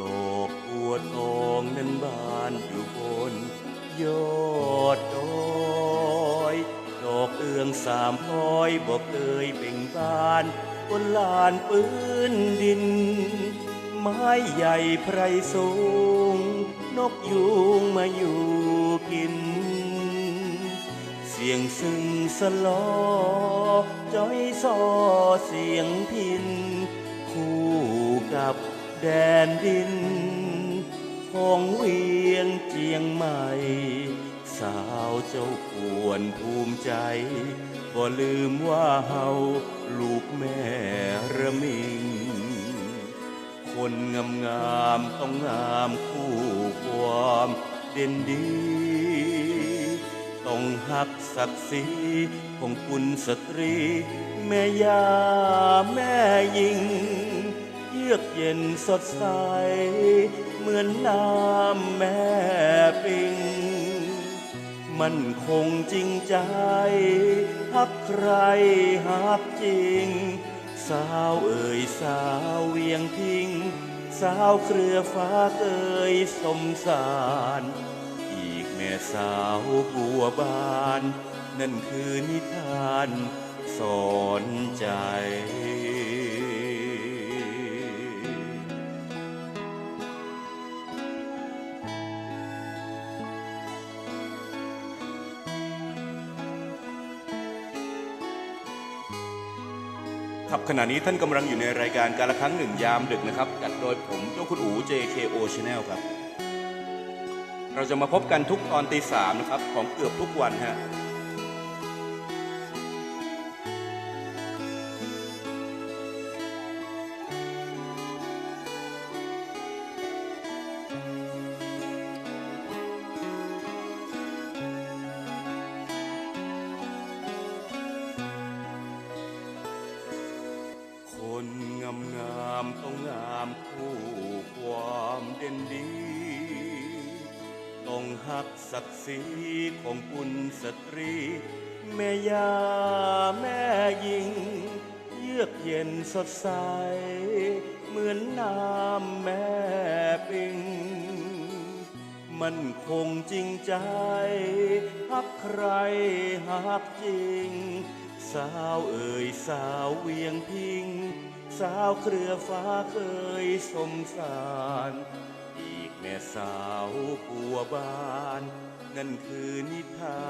ดอกบัวทองนั้นบานอยู่บน ยอดดอย ดอกเอืองสามพลอยบอกเคยเบ่งบานบนลานปืนดิน ไม้ใหญ่ไพรสูง นกยูงมาอยู่กิน เสียงซึ่งสลอจอยซอเสียงพิน คู่กับ แดนดิน ของเวียงเจียงใหม่ สาวเจ้าปวนภูมิใจบ่ลืมว่าเฮาลูกแม่ระมิง คนงามงามต้องงามคู่ความเด่นดี ต้องหักศักดิ์ศรีของคุณสตรี แม่ยาแม่ยิง ยือกเย็นสดใส เหมือนน้ำแม่ปิง มันคงจริงใจหักใครหักจริง สาวเอ่ยสาวเวียงพิง สาวเครือฟ้าเอ่ยสมสาร อีกแม่สาวบัวบาน นั่นคือนิทานสอนใจ ครับขณะนี้ท่านกำลังอยู่ในรายการการละครั้งหนึ่งยามดึกนะครับจัดโดยผมเจ้าคุณอู JKO Channel ครับ เราจะมาพบกันทุกตอนตีสามนะครับ ของเกือบทุกวันฮะ งงามคู่ความเด่นดี ต้องหักศักดิ์ศรีของคุณสตรี แม่ยาแม่ยิง เยือกเย็นสดใส เหมือนน้ำแม่ปิง มันคงจริงใจหักใครหักจริง สาวเอ่ยสาวเวียงพิง สาวเครือฟ้าเคยสมสาร อีกแม่สาวผัวบาน นั่นคือนิทาน